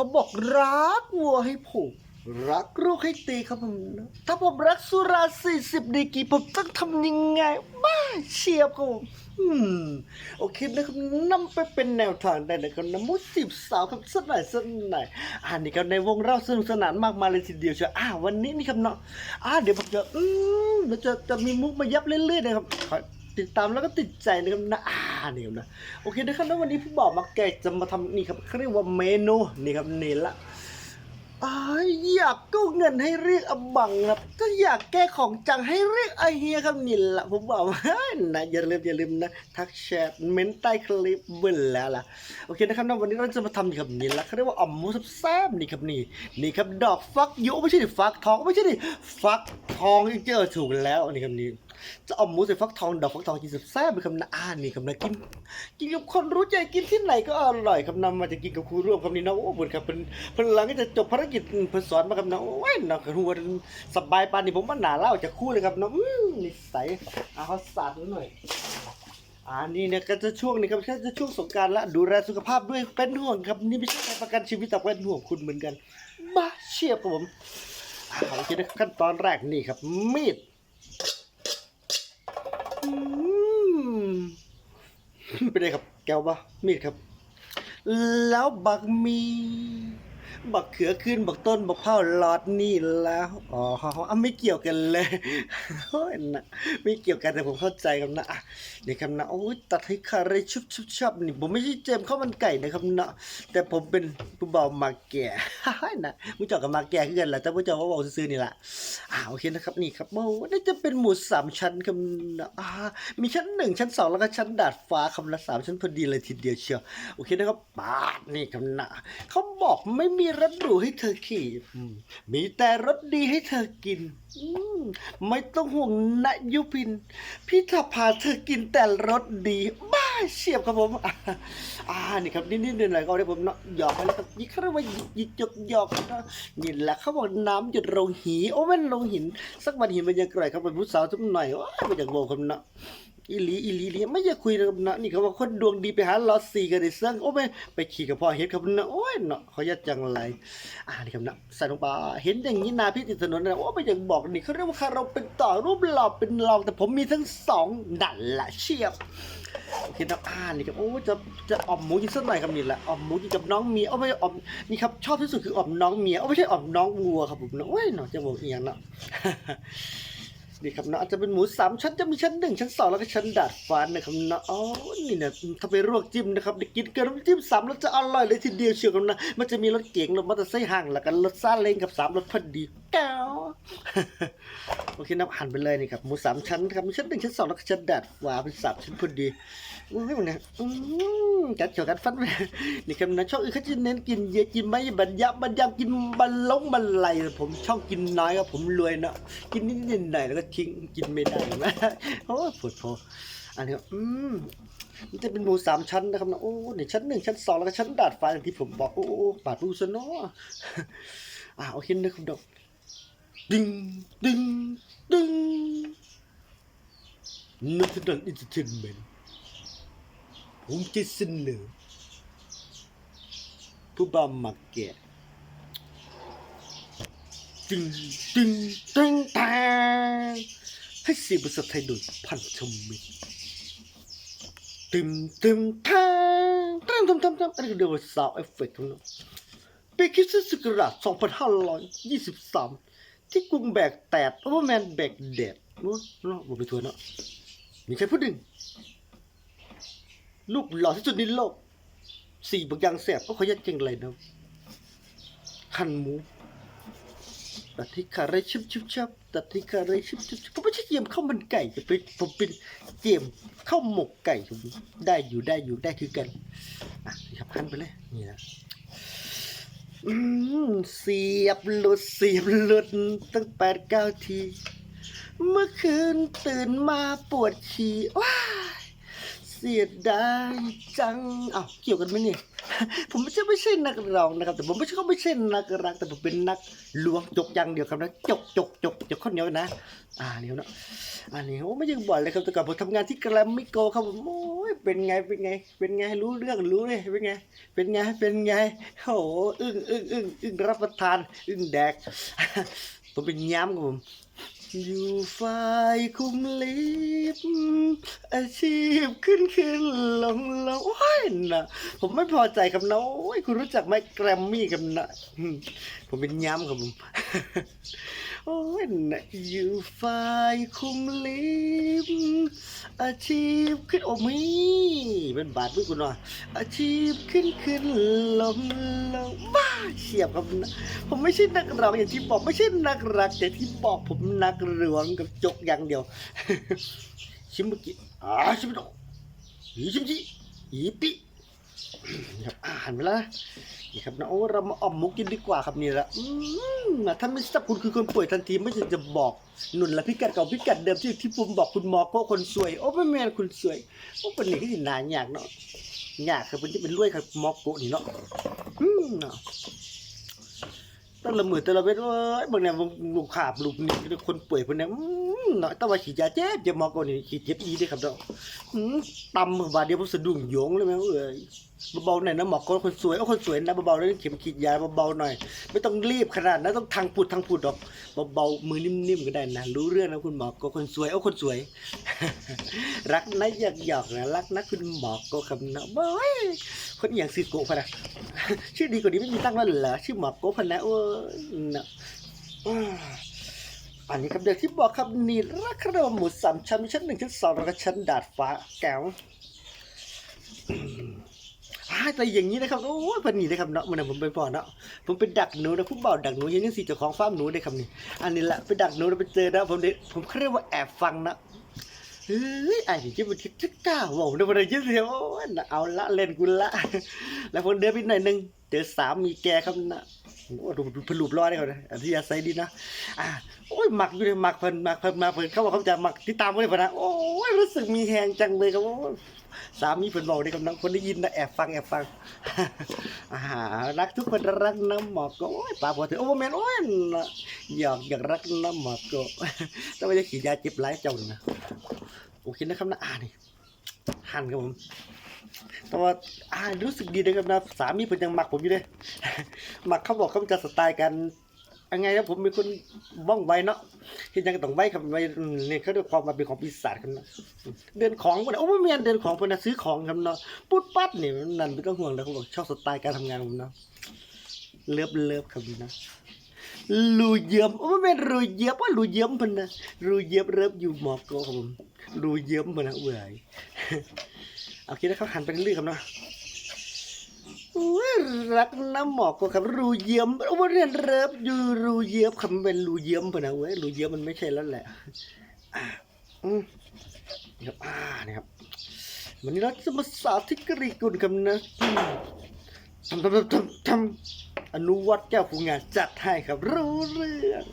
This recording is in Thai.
เขาบอกรักวัวให้ผูกรักลูกให้ตีครับผมนะถ้าผมรักสุราสี่สิบดีกรีผมต้องทำยังไงบ้าเชียบครับผมอืมโอเคนะครับนำไปเป็นแนวทางได้นะครับนะมุสิบสาวครับสักหน่อยสักหน่อยอ่านี่ครับในวงเราสนุกสนานมากมายเลยทีเดียวเชียวอ่าวันนี้นี่ครับเนาะอ่าเดี๋ยวผมจะอืมเดี๋ยวจะจะมีมุกมายับเรื่อยๆนะครับ ติดตามแล้วก็ติดใจนะครับนะอ่านี่ครับนะโอเคนะครับแล้ววันนี้พี่บอกมาแกจะมาทำนี่ครับเขาเรียกว่าเมนูนี่ครับนี่ละอยากกู้เงินให้เรียกอบังครับถ้าอยากแก้ของจังให้เรียกไอเฮียครับนี่ละผมบอกว่านะอย่าลืมอย่าลืมนะทักแชทเม้นใต้คลิปเบิ่นแล้วล่ะโอเคนะครับนะวันนี้เราจะมาทำนี่ครับนี่ละเขาเรียกว่าอ่อมมูสับแซบนี่ครับนี่นี่ครับดอกฟักยูไม่ใช่ดิฟักทองไม่ใช่ดิฟักทองที่เจอถูกแล้วนี่ครับนี่ จะอ่อมหมูใส่ฟักทองดอกฟักทองกินสับแซ่บเป็นคำนะอ่านี่ครับนะกิน กินกับคนรู้ใจกินที่ไหนก็อร่อยครับนำมาจะกินกับครูร่วมครับนี่นะโอ้บุญครับเป็นเป็นหลังที่จะจบภารกิจเพิ่นสอนมาครับนะโอ้ยนะคือหัวสบายปานนี้ผมว่าหนาเล่าจะคู่เลยครับนะอืมนิสัยอ่เขาสาดหน่อยอ่านี่เนี่ยก็จะช่วงนี้ครับแค่จะช่วงสงการละดูแลสุขภาพด้วยเป็นห่วงครับนี่ไม่ใช่การประกันชีวิตแต่เป็นห่วงคุณเหมือนกันบ้าเชียบครับผมโอเคนะขั้นตอนแรกนี่ครับมีด เป็นไงครับ แก้วปะมีดครับ แล้วบักมี บักเขือขึ้นบักต้นบักเผาหลอดนี่แล้วอ๋ออะไม่เกี่ยวกันเลยโอ้ยนะไม่เกี่ยวกันแต่ผมเข้าใจครับนะนี่ครับนะโอ้ยตัดให้คาเรชุบชุบชับนี่ผมไม่ใช่เจมข้าวมันไก่นะครับนะแต่ผมเป็นผู้เบามาแก่นะมุจอกกับมาแก่คือกันแหละแต่มุจอกว่าเบาซื้อนี่แหละอ่าโอเคนะครับนี่ครับโอ้นี่จะเป็นหมูสามชั้นครับนะอ่ามีชั้นหนึ่งชั้นสองแล้วก็ชั้นดาดฟ้าคำละสามชั้นพอดีเลยทีเดียวเชียวโอเคนะครับปาดนี่ครับนะเขาบอกไม่มีรถหรูให้เธอขี่ มีแต่รถดีให้เธอกิน ไม่ต้องห่วงนะยุพิน พี่จะพาเธอกินแต่รถดีบ้า เฉียบครับผม อ่า นี่ครับนิดๆหน่อยๆก็ได้ผมเนาะหยอกไปแล้วครับนี่เขาเรียกว่าหยิกหยิกหยอกหยอกนะนี่แหละเขาบอกน้ำหยดลงหีโอ้แม่นลงหิน สักวันหินมันยังไกลครับเป็นผู้สาวสักหน่อยว้ายมันอยากบอกครับเนาะอีหลีอีหลีอีหลีไม่อยากคุยนะครับเนาะนี่เขาบอกคนดวงดีไปหาลอสซีกันในเสื่องโอ้ไม่ไปขี่กับพ่อเฮ็ดครับเนาะโอ้ยเนาะเขายัดจังไรอ่านี่ครับเนาะใส่ลงไปเห็นอย่างนี้นาพี่ติดถนนนะโอ้ไม่อยากบอกนี่เขาเรียกว่าคาเราเป็นต่อรูปหล่อเป็นรองแต่ผมมีทั้งสองดันละเชียบ เคนะอ่านนี่ครับโอ้จะจะออมหมูกินสักหน่อยครับนี่แหละออมหมูกินกับน้องเมียเอาไม่ใช่อ่อมนี่ครับชอบที่สุดคือออมน้องเมียเอาไม่ใช่ออมน้องวัวครับผมนะโอ้ยเนาะจะบอกอีกอย่างเนาะ นี่ครับเนาะอาจจะเป็นหมูสามชั้นจะมีชั้นหนึ่งชั้นสองแล้วก็ชั้นดาดฟ้านะครับเนาะอ๋อนี่เนะถ้าไปลวกจิ้มนะครับได้กินกับน้ำจิ้มสามรสจะอร่อยเลยทีเดียวเชียวกันนะมันจะมีรถเก๋งรถมอเตอร์ไซค์ห่างแล้วกันรถซาเล้งกับสามรถพอดีแก้วโอเคนะหั่นไปเลยนี่ครับหมูสามชั้นครับมีชั้นหนึ่งชั้นสองแล้วก็ชั้นดาดฟ้าเป็นสามชั้นพอดีอุ้ยมันเนี่ยอืม กัดเขียวกัดฟันนี่ครับนะช่องอื่นเขาจะเน้นกินเยอะกินไม่บรรยับบรรยังกินบรรลงบรรลัยผมช่องกินน้อยครับผมรวยเนาะกินนิดๆหน่อยแล้วก็ทิ้งกินไม่ได้นะโอ้ปวดคออันนี้อืมมันจะเป็นหมูสามชั้นนะครับนะโอ้เนี่ยชั้นหนึ่งชั้นสองแล้วก็ชั้นดาดฟ้าอย่างที่ผมบอกโอ้โอ้ปาดดูซะเนาะอ่าโอเคนะครับดอกดึงดึงดึงนัทนันอินเตอร์เทนเมนต์ ผมจะเสนอผู้บ่าวมาแก่ดึงดึงดึงแทงให้เสียงภาษาไทยโดยพันธมิตรตึมตึมแทงพันนี้ก็เรียกว่าวเอฟเฟกต์ครับเนอะปีคริสต์ศักราช2523 ที่กรุงแบกแตดโอเวอร์แมนแบกแดดนู้นนู้นบอกไปทัวร์เนาะมีใครพูดหนึ่ง ลูกหล่อที่สุดในโลก สี่บางอย่างแสบก็ขอยัดเก่งเลยนะหันหมูตัดที่คาเรชิบชิบชับตัดที่คาเรชิบชิบชิบผมไม่ใช่เจียมข้าวมันไก่จะเป็นผมเป็นเจียมข้าวหมกไก่ผมได้อยู่ได้อยู่ได้คือกันอะนี่ครับหันไปเลยนี่นะอืมเสียบหลุดเสียบหลุดตั้งแปดเก้าที เมื่อคืนตื่นมาปวดฉี่ว้า เสียดายจังเอ้าเกี่ยวกันไหมเนี่ย ผมไม่ใช่ไม่ใช่นักร้องนะครับ แต่ผมไม่ใช่ก็ไม่ใช่นักรัก แต่ผมเป็นนักล้วงจกอย่างเดียวครับนะจกจกจกจกข้าวเหนียวนะ อ่าเหนียวเนาะอ่าเหนียวไม่ยังบ่อยเลยครับแต่ก่อนผมทำงานที่แกรมมิโกครับผมโอ้ยเป็นไงเป็นไง เป็นไงรู้เรื่องรู้เลยเป็นไง เป็นไงเป็นไงโอ้โหอึ้งอึ้งอึ้งอึ้งรับประทานอึ้งแดกผมเป็นย้ำครับผม อยู่ฝ่ายคุมลิฟอาชีพขึ้นขึ้นลงลงโอ้ยนะผมไม่พอใจครับน้อยคุณรู้จักไหมแกรมมี่กับนะผมเป็นย้ำครับผมโอ้ยนะอยู่ฝ่ายคุมลิฟต์อาชีพขึ้นโอ้มีเป็นบาทด้วยคุณหน่อยอาชีพขึ้นขึ้นลงลงบ้าเฉียบครับนะผมไม่ใช่นักร้องอย่างที่บอกไม่ใช่นักรักแต่ที่บอกผมนักหลวงกับจกอย่างเดียว ชิมเมื่อกี้อ่าชิมโตอีชิมจิอีปิ ครับอ่านไปแล้วนะนี่ครับนะโอ้เรามาอ่อมมุกกินดีกว่าครับนี่ละอืมถ้าไม่ทราบคุณคือคนป่วยทันทีไม่ใช่จะบอกหนุนละพิกัดเก่าพิกัดเดิมที่ที่ผมบอกคุณหมอก็คนสวย โอ้ไม่แม่นคุณสวยโอ้คนนี้ก็สินายากเนาะยากครับคนที่เป็นรวยครับหมอโกนี่เนาะอืมเนาะแต่ละมือแต่ละเวทเอ้ยบางเนี่ยบางลูกขาบลูกนี่คนป่วยเพิ่นเนี่ยอืมเนาะแต่ว่าฉีดยาเจ็บเจ็บหมอกว่านี่ฉีดเจ็บอีด้ครับเนาะอืมตำบาดเดียวผมสะดุ้งโยงเลยแม่เอ้ย เบาๆหน่อยนะหมอกก็คนสวยเอาคนสวยนะเบาๆเลยเข็มฉีดยาเบาๆหน่อย ไม่ต้องรีบขนาดนั้นต้องทางปุดทางปุดดอกเบาๆมือนิ่มๆก็ได้นะรู้เรื่องนะคุณหมอก็คนสวยเอาคนสวย รักนะอยากหยอกๆนะรักนะคุณหมอก็คำนะเบ้ยคนอย่างสิโกะพนะชื่อดีกว่านี้ไม่มีตั้งแล้วเหรอชื่อหมอโกะพนะโอ้นะอ่าอันนี้ครับเด็กที่บอกครับนี่รักคารมหมูสามชั้นชั้นหนึ่งชั้นสองแล้วก็ชั้นดาดฟ้าแก้ว แต่อย่างนี้นะครับโอ้ยพันนี่นะครับเนาะมันนะผมไปพอเนาะผมเป็นดักหนูนะผมบอกดักหนูยังนี่สิเจ้าของฟาร์มหนูได้คำนี้ อันนี้แหละไปดักหนูแล้วไปเจอนะผมเด็ผมเรียกว่าแอบฟังนะเฮ้ยไอ้ที่มันจะกล้าบอกนะมันจะเสียวเอาละเล่นกูละ แล้วผมเดินไปหน่อยนึงเจอสามีแกครับนะ โอ้ดูดูพลูปร้อยได้ก่อนนะอันที่อาศัยดีนะอ่าโอ้ยหมักอยู่เลยหมักเพิ่นหมักเพิ่นมาเพิ่นเขาบอกเขาจะหมักที่ตามไว้เพิ่นนะโอ้ยรู้สึกมีแหงจังเลยครับโอ้สามีเพิ่นบอกได้กับน้องคนได้ยินนะแอบฟังแอบฟังอ่ารักทุกคนรักน้ำหมอกก็โอ้ยปาพอถึงโอ้แม่นโอ้ยอยากอยากรักน้ำหมอกก็แต่ว่าจะขีดยาเจ็บหลายเจ้านะโอเคนะครับนะอ่านี่หั่นครับผม แต่ว่าอ่ารู้สึกดีนะครับนะสามีผมยังหมักผมอยู่เลยหมักเขาบอกเขาจะสไตล์กันยังไงนะผมเป็นคนว่องไวเนาะที่ยังต้องไวครับไวอืมนี่ยเขาเรียกความมาเป็นของปีศาจกันเนาะเดินของมันโอ้ไม่เมียนเดินของเพนนะซื้อของครับเนาะปุ๊ดปั๊ดนี่ยนั่นไม่ต้องห่วงเลยเขาบอกชอบสไตล์การทำงานผมเนาะเลิฟเลิฟครับนะรูเยี่ยมโอ้ไม่เป็นรูเยี่ยมว่ารูเยี่ยมพนนะรูเยี่ยมเริ่มอยู่หมอกโกครับผมรูเยี่ยมมานะเอื่อย เอาคิดว่าเขาหันไปเรื่อยๆครับเนาะโอ้ยรักน้ำหมอกก็ครับรูเยี่ยมโอ้เรียนเริบอยู่รูเยี่ยมคำเป็นรูเยี่ยมพะนะเว้ยรูเยี่ยมมันไม่ใช่แล้วแหละอะอืมครับอ่านี่ครับวันนี้เราจะมาสาธิตกรีกุลคำนะทำทำทำทำทำอนุวัตแก้วผู้งานจัดให้ครับรู้เรื่อง